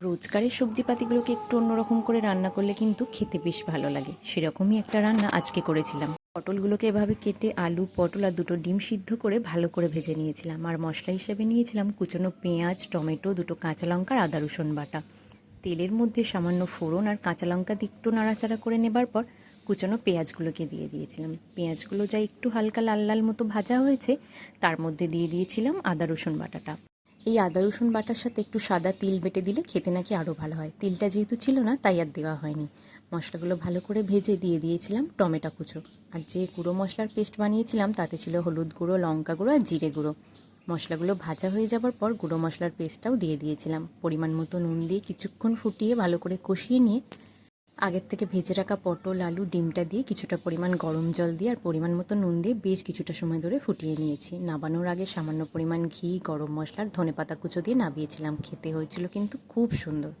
রোজকারের সবজিপাতিগুলোকে একটু অন্যরকম করে রান্না করলে কিন্তু খেতে বেশ ভালো লাগে। সেরকমই একটা রান্না আজকে করেছিলাম। পটলগুলোকে এভাবে কেটে আলু, পটল আর দুটো ডিম সিদ্ধ করে ভালো করে ভেজে নিয়েছিলাম। আর মশলা হিসেবে নিয়েছিলাম কুচনো পেঁয়াজ, টমেটো, দুটো কাঁচা লঙ্কা আদা রসুন বাটা। তেলের মধ্যে সামান্য ফোড়ন আর কাঁচা লঙ্কা একটু নাড়াচাড়া করে নেবার পর কুচনো পেঁয়াজগুলোকে দিয়ে দিয়েছিলাম। পেঁয়াজগুলো যা একটু হালকা লাল লাল মতো ভাজা হয়েছে, তার মধ্যে দিয়ে দিয়েছিলাম আদা রসুন বাটাটা। এই আদা, রসুন বাটার সাথে একটু সাদা তিল বেটে দিলে খেতে নাকি আরও ভালো হয়। তিলটা যেহেতু ছিল না, তাই আর দেওয়া হয়নি। মশলাগুলো ভালো করে ভেজে দিয়ে দিয়েছিলাম টমেটো কুচো। আর যে গুঁড়ো মশলার পেস্ট বানিয়েছিলাম, তাতে ছিল হলুদ গুঁড়ো, লঙ্কা গুঁড়ো আর জিরে গুঁড়ো। মশলাগুলো ভাজা হয়ে যাবার পর গুঁড়ো মশলার পেস্টটাও দিয়ে দিয়েছিলাম। পরিমাণ মতো নুন দিয়ে কিছুক্ষণ ফুটিয়ে ভালো করে কষিয়ে নিয়ে আগের থেকে ভেজে রাখা পটল, আলু, ডিমটা দিয়ে কিছুটা পরিমাণ গরম জল দিয়ে আর পরিমাণ মতো নুন দিয়ে বেশ কিছুটা সময় ধরে ফুটিয়ে নিয়েছি। নাবানোর আগে সামান্য পরিমাণ ঘি, গরম মশলার ধনেপাতা কুচো দিয়ে নাবিয়েছিলাম খেতে হয়েছিল কিন্তু খুব সুন্দর।